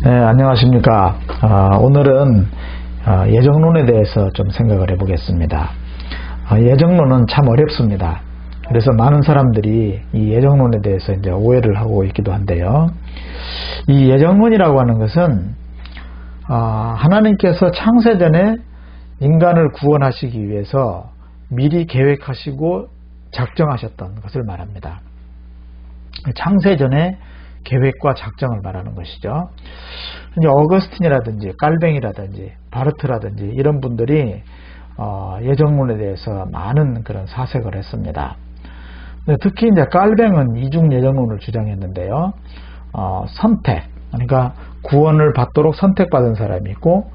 네, 안녕하십니까. 아, 오늘은 아, 예정론에 대해서 좀 생각을 해보겠습니다. 아, 예정론은 참 어렵습니다. 그래서 많은 사람들이 이 예정론에 대해서 이제 오해를 하고 있기도 한데요. 이 예정론이라고 하는 것은 아, 하나님께서 창세전에 인간을 구원하시기 위해서 미리 계획하시고 작정하셨던 것을 말합니다. 창세전에 계획과 작정을 말하는 것이죠. 이제 어거스틴이라든지 깔뱅이라든지 바르트라든지 이런 분들이 어, 예정론에 대해서 많은 그런 사색을 했습니다. 특히 이제 깔뱅은 이중 예정론을 주장했는데요. 어, 선택, 그러니까 구원을 받도록 선택받은 사람이 있고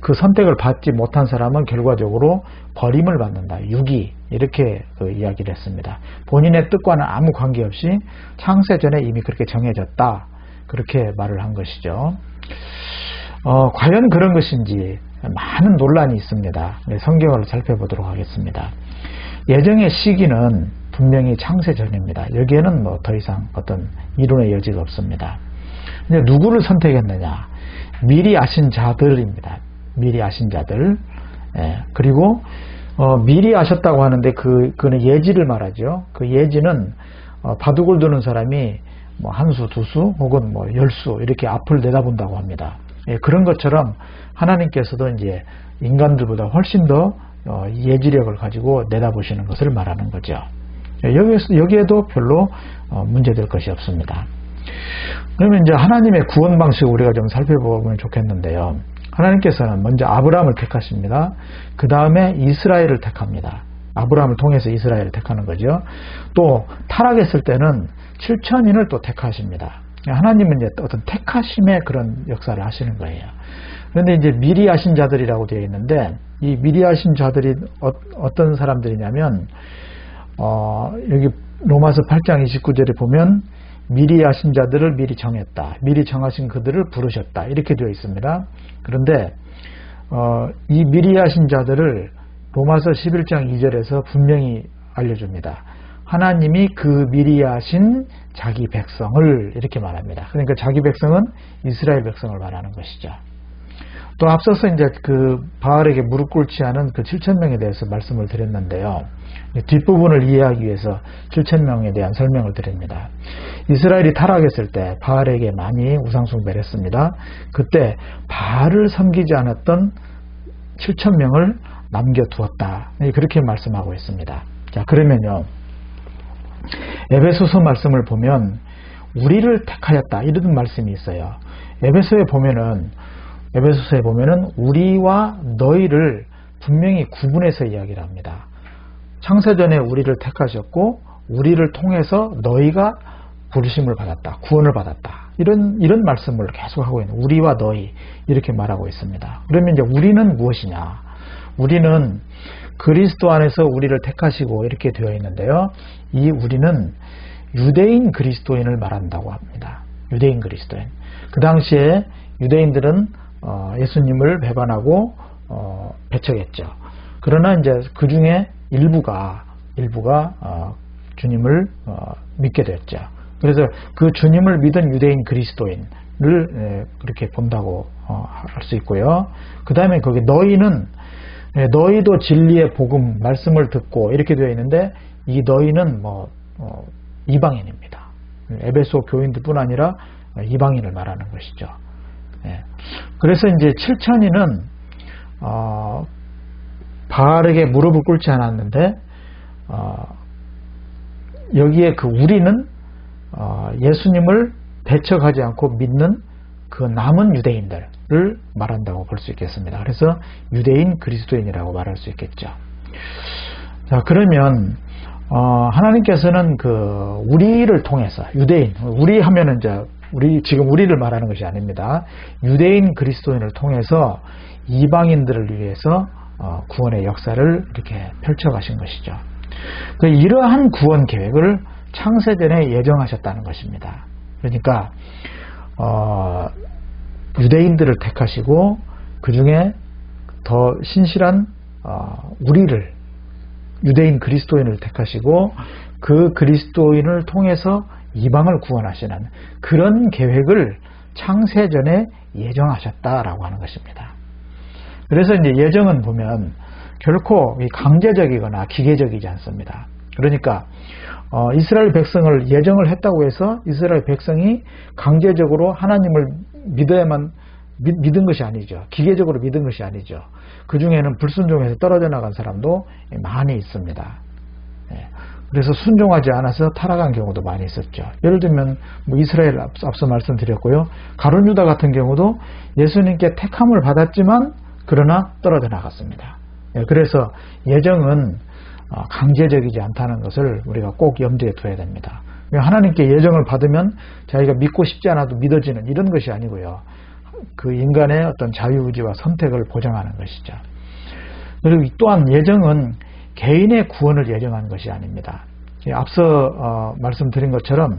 그 선택을 받지 못한 사람은 결과적으로 버림을 받는다. 유기 이렇게 그 이야기를 했습니다. 본인의 뜻과는 아무 관계없이 창세 전에 이미 그렇게 정해졌다. 그렇게 말을 한 것이죠. 어, 과연 그런 것인지 많은 논란이 있습니다. 네, 성경을 살펴보도록 하겠습니다. 예정의 시기는 분명히 창세 전입니다. 여기에는 뭐 더 이상 어떤 이론의 여지가 없습니다. 이제 누구를 선택했느냐? 미리 아신 자들입니다. 미리 아신 자들. 예, 그리고 어, 미리 아셨다고 하는데 그 그는 예지를 말하죠. 그 예지는 어, 바둑을 두는 사람이 뭐 한 수, 두 수, 혹은 뭐 열 수 이렇게 앞을 내다본다고 합니다. 예, 그런 것처럼 하나님께서도 이제 인간들보다 훨씬 더 어, 예지력을 가지고 내다보시는 것을 말하는 거죠. 예, 여기에서, 여기에도 별로 어, 문제될 것이 없습니다. 그러면 이제 하나님의 구원 방식을 우리가 좀 살펴보면 좋겠는데요. 하나님께서는 먼저 아브라함을 택하십니다. 그 다음에 이스라엘을 택합니다. 아브라함을 통해서 이스라엘을 택하는 거죠. 또 타락했을 때는 7천인을 또 택하십니다. 하나님은 이제 어떤 택하심의 그런 역사를 하시는 거예요. 그런데 이제 미리 하신 자들이라고 되어 있는데 이 미리 하신 자들이 어, 떤 사람들이냐면 어, 여기 로마서 8장 29절에 보면 미리 하신 자들을 미리 정했다. 미리 정하신 그들을 부르셨다. 이렇게 되어 있습니다. 그런데 어, 이 미리 하신 자들을 로마서 11장 2절에서 분명히 알려줍니다. 하나님이 그 미리 하신 자기 백성을 이렇게 말합니다. 그러니까 자기 백성은 이스라엘 백성을 말하는 것이죠. 또 앞서서 이제 그 바알에게 무릎 꿇지 않은 그 7천 명에 대해서 말씀을 드렸는데요. 뒷부분을 이해하기 위해서 7천 명에 대한 설명을 드립니다. 이스라엘이 타락했을 때 바알에게 많이 우상숭배를 했습니다. 그때 바알을 섬기지 않았던 7천 명을 남겨두었다. 그렇게 말씀하고 있습니다. 자 그러면요. 에베소서 말씀을 보면 우리를 택하였다 이런 말씀이 있어요. 에베소에 보면은 에베소서에 보면은 우리와 너희를 분명히 구분해서 이야기를 합니다. 창세전에 우리를 택하셨고 우리를 통해서 너희가 부르심을 받았다. 구원을 받았다. 이런 이런 말씀을 계속 하고 있는 우리와 너희 이렇게 말하고 있습니다. 그러면 이제 우리는 무엇이냐? 우리는 그리스도 안에서 우리를 택하시고 이렇게 되어 있는데요. 이 우리는 유대인 그리스도인을 말한다고 합니다. 유대인 그리스도인. 그 당시에 유대인들은 어, 예수님을 배반하고 어, 배척했죠. 그러나 이제 그 중에 일부가 일부가 어, 주님을 믿게 됐죠. 그래서 그 주님을 믿은 유대인 그리스도인을 그렇게 본다고 할 수 있고요. 그 다음에 거기 너희는 너희도 진리의 복음 말씀을 듣고 이렇게 되어 있는데 이 너희는 뭐 이방인입니다. 에베소 교인들뿐 아니라 이방인을 말하는 것이죠. 예. 그래서 이제 7천인은 어, 바르게 무릎을 꿇지 않았는데 어, 여기에 그 우리는 어, 예수님을 배척하지 않고 믿는 그 남은 유대인들을 말한다고 볼 수 있겠습니다. 그래서 유대인 그리스도인이라고 말할 수 있겠죠. 자 그러면 어, 하나님께서는 그 우리를 통해서 유대인 우리 하면은 이제 우리 지금 우리를 말하는 것이 아닙니다. 유대인 그리스도인을 통해서 이방인들을 위해서 어, 구원의 역사를 이렇게 펼쳐가신 것이죠. 그 이러한 구원 계획을 창세전에 예정하셨다는 것입니다. 그러니까 어, 유대인들을 택하시고 그 중에 더 신실한 어, 우리를 유대인 그리스도인을 택하시고 그 그리스도인을 통해서 이방을 구원하시는 그런 계획을 창세전에 예정하셨다라고 하는 것입니다. 그래서 이제 예정은 보면 결코 강제적이거나 기계적이지 않습니다. 그러니까 어, 이스라엘 백성을 예정을 했다고 해서 이스라엘 백성이 강제적으로 하나님을 믿어야만 믿, 은 것이 아니죠. 기계적으로 믿은 것이 아니죠. 그 중에는 불순종해서 떨어져 나간 사람도 많이 있습니다. 예. 그래서 순종하지 않아서 타락한 경우도 많이 있었죠. 예를 들면 뭐 이스라엘 앞서 말씀드렸고요. 가론 유다 같은 경우도 예수님께 택함을 받았지만 그러나 떨어져 나갔습니다. 예, 그래서 예정은 어, 강제적이지 않다는 것을 우리가 꼭 염두에 둬야 됩니다. 하나님께 예정을 받으면 자기가 믿고 싶지 않아도 믿어지는 이런 것이 아니고요. 그 인간의 어떤 자유의지와 선택을 보장하는 것이죠. 그리고 또한 예정은 개인의 구원을 예정한 것이 아닙니다. 앞서 어, 말씀드린 것처럼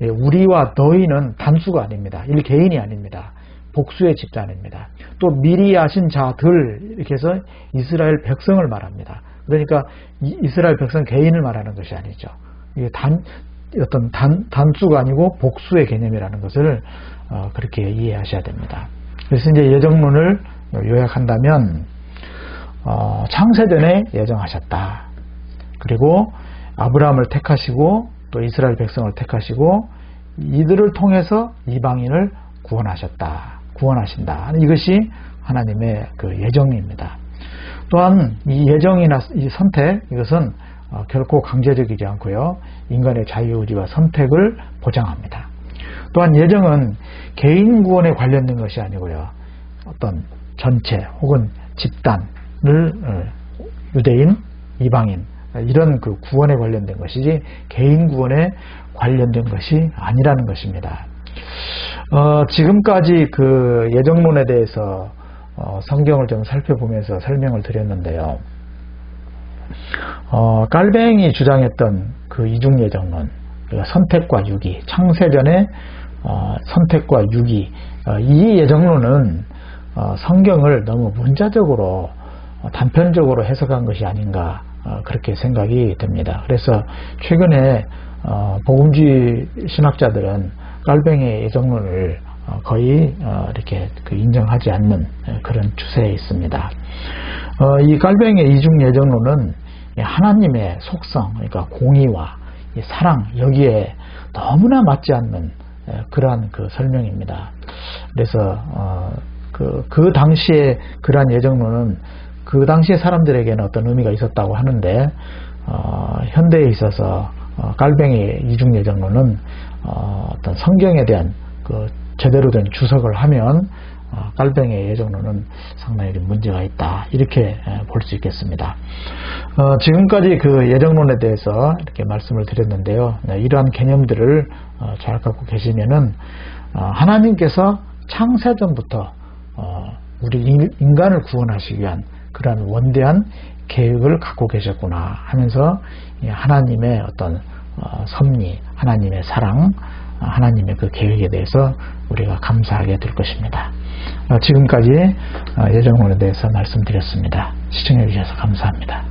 예, 우리와 너희는 단수가 아닙니다. 일 개인이 아닙니다. 복수의 집단입니다. 또 미리 아신 자들 이렇게 해서 이스라엘 백성을 말합니다. 그러니까 이스라엘 백성 개인을 말하는 것이 아니죠. 이게 단 어떤 단, 단수가 아니고 복수의 개념이라는 것을 어, 그렇게 이해하셔야 됩니다. 그래서 이제 예정론을 요약한다면 어, 창세전에 예정하셨다. 그리고 아브라함을 택하시고 또 이스라엘 백성을 택하시고 이들을 통해서 이방인을 구원하셨다. 구원하신다. 이것이 하나님의 그 예정입니다. 또한 이 예정이나 이 선택 이것은 어, 결코 강제적이지 않고요. 인간의 자유의지와 선택을 보장합니다. 또한 예정은 개인 구원에 관련된 것이 아니고요. 어떤 전체 혹은 집단을 어, 유대인, 이방인 이런 그 구원에 관련된 것이지 개인 구원에 관련된 것이 아니라는 것입니다. 어, 지금까지 그 예정론에 대해서 어, 성경을 좀 살펴보면서 설명을 드렸는데요. 어, 깔뱅이 주장했던 그 이중예정론, 선택과 유기, 창세전의 어, 선택과 유기, 어, 이 예정론은 어, 성경을 너무 문자적으로 어, 단편적으로 해석한 것이 아닌가 그렇게 생각이 됩니다. 그래서 최근에 복음주의 신학자들은 깔뱅이 예정론을 어, 거의 어, 이렇게 그 인정하지 않는 그런 추세에 있습니다. 어, 이 깔뱅의 이중 예정론은 하나님의 속성, 그러니까 공의와 사랑 여기에 너무나 맞지 않는 그러한 그 설명입니다. 그래서 그, 그 당시에 그러한 예정론은 그 당시에 사람들에게는 어떤 의미가 있었다고 하는데 현대에 있어서 깔뱅의 이중 예정론은 어떤 성경에 대한 그 제대로 된 주석을 하면 어, 깔뱅의 예정론은 상당히 문제가 있다 이렇게 볼 수 있겠습니다. 어, 지금까지 그 예정론에 대해서 이렇게 말씀을 드렸는데요. 네, 이러한 개념들을 어, 잘 갖고 계시면은 하나님께서 창세전부터 우리 인간을 구원하시기 위한 그러한 원대한 계획을 갖고 계셨구나 하면서 하나님의 어떤 섭리, 하나님의 사랑, 하나님의 그 계획에 대해서 우리가 감사하게 될 것입니다. 어, 지금까지 어, 예정론에 대해서 말씀드렸습니다. 시청해 주셔서 감사합니다.